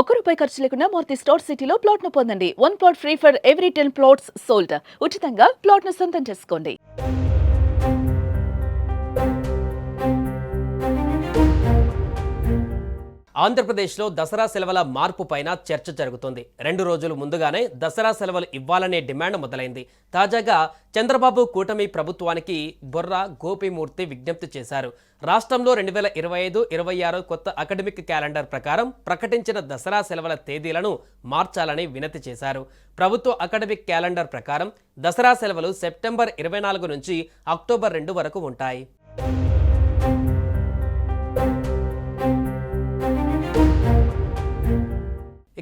ఒక్క రూపాయి ఖర్చు లేకుండా మూర్తి స్టోర్ సిటీలో ప్లాట్ను పొందండి. One plot free for every ten plots sold. ఉచితంగా ప్లాట్ను సొంతం చేసుకోండి. ఆంధ్రప్రదేశ్లో దసరా సెలవుల మార్పు పైన చర్చ జరుగుతుంది. రెండు రోజులు ముందుగానే దసరా సెలవులు ఇవ్వాలనే డిమాండ్ మొదలైంది. తాజాగా చంద్రబాబు కూటమి ప్రభుత్వానికి బొర్రా గోపిమూర్తి విజ్ఞప్తి చేశారు. రాష్ట్రంలో రెండు వేల ఇరవై ఐదు ఇరవై ఆరు కొత్త అకాడమిక్ క్యాలెండర్ ప్రకారం ప్రకటించిన దసరా సెలవుల తేదీలను మార్చాలని వినతి చేశారు. ప్రభుత్వ అకాడమిక్ క్యాలెండర్ ప్రకారం దసరా సెలవులు సెప్టెంబర్ ఇరవై నాలుగు నుంచి అక్టోబర్ రెండు వరకు ఉంటాయి.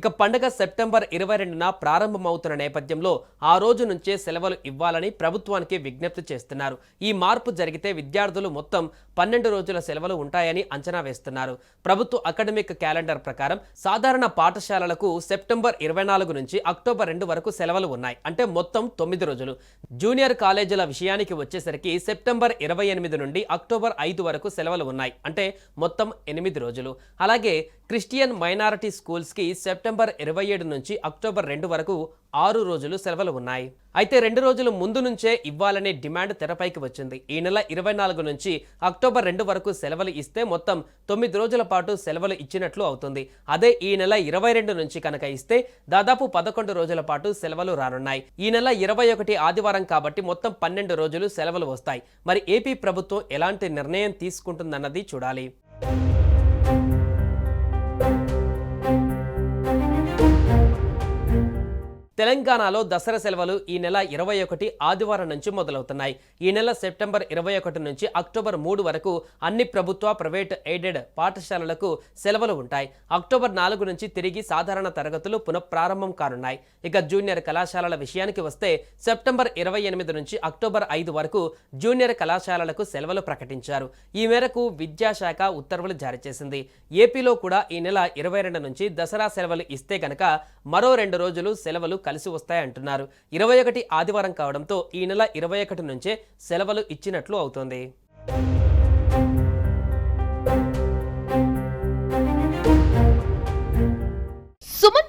ఇక పండగ సెప్టెంబర్ ఇరవై రెండున ప్రారంభమవుతున్న నేపథ్యంలో ఆ రోజు నుంచే సెలవులు ఇవ్వాలని ప్రభుత్వానికి విజ్ఞప్తి చేస్తున్నారు. ఈ మార్పు జరిగితే విద్యార్థులు మొత్తం పన్నెండు రోజుల సెలవులు ఉంటాయని అంచనా వేస్తున్నారు. ప్రభుత్వ అకాడమిక్ క్యాలెండర్ ప్రకారం సాధారణ పాఠశాలలకు సెప్టెంబర్ ఇరవై నాలుగు నుంచి అక్టోబర్ రెండు వరకు సెలవులు ఉన్నాయి. అంటే మొత్తం తొమ్మిది రోజులు. జూనియర్ కాలేజీల విషయానికి వచ్చేసరికి సెప్టెంబర్ ఇరవై ఎనిమిది నుండి అక్టోబర్ ఐదు వరకు సెలవులు ఉన్నాయి. అంటే మొత్తం ఎనిమిది రోజులు. అలాగే క్రిస్టియన్ మైనారిటీ స్కూల్స్కి సెప్టెంబర్ ఇరవై ఏడు నుంచి అక్టోబర్ రెండు వరకు ఆరు రోజులు సెలవులు ఉన్నాయి. అయితే రెండు రోజులు ముందు నుంచే ఇవ్వాలనే డిమాండ్ తెరపైకి వచ్చింది. ఈ నెల ఇరవై నాలుగు నుంచి అక్టోబర్ రెండు వరకు సెలవులు ఇస్తే మొత్తం తొమ్మిది రోజుల పాటు సెలవులు ఇచ్చినట్లు అవుతుంది. అదే ఈ నెల ఇరవై రెండు నుంచి కనుక ఇస్తే దాదాపు పదకొండు రోజుల పాటు సెలవులు రానున్నాయి. ఈ నెల ఇరవై ఒకటి ఆదివారం కాబట్టి మొత్తం పన్నెండు రోజులు సెలవులు వస్తాయి. మరి ఏపీ ప్రభుత్వం ఎలాంటి నిర్ణయం తీసుకుంటుందన్నది చూడాలి. తెలంగాణలో దసరా సెలవులు ఈ నెల ఇరవై ఒకటి ఆదివారం నుంచి మొదలవుతున్నాయి. ఈ నెల సెప్టెంబర్ ఇరవై ఒకటి నుంచి అక్టోబర్ మూడు వరకు అన్ని ప్రభుత్వ ప్రైవేట్ ఎయిడెడ్ పాఠశాలలకు సెలవులు ఉంటాయి. అక్టోబర్ నాలుగు నుంచి తిరిగి సాధారణ తరగతులు పునఃప్రారంభం కానున్నాయి. ఇక జూనియర్ కళాశాలల విషయానికి వస్తే సెప్టెంబర్ ఇరవై ఎనిమిది నుంచి అక్టోబర్ ఐదు వరకు జూనియర్ కళాశాలలకు సెలవులు ప్రకటించారు. ఈ మేరకు విద్యాశాఖ ఉత్తర్వులు జారీ చేసింది. ఏపీలో కూడా ఈ నెల ఇరవై రెండు నుంచి దసరా సెలవులు ఇస్తే గనక మరో రెండు రోజులు సెలవులు కలిసి వస్తాయంటున్నారు. ఇరవై ఒకటి ఆదివారం కావడంతో ఈ నెల ఇరవై ఒకటి నుంచే సెలవులు ఇచ్చినట్లు అవుతోంది.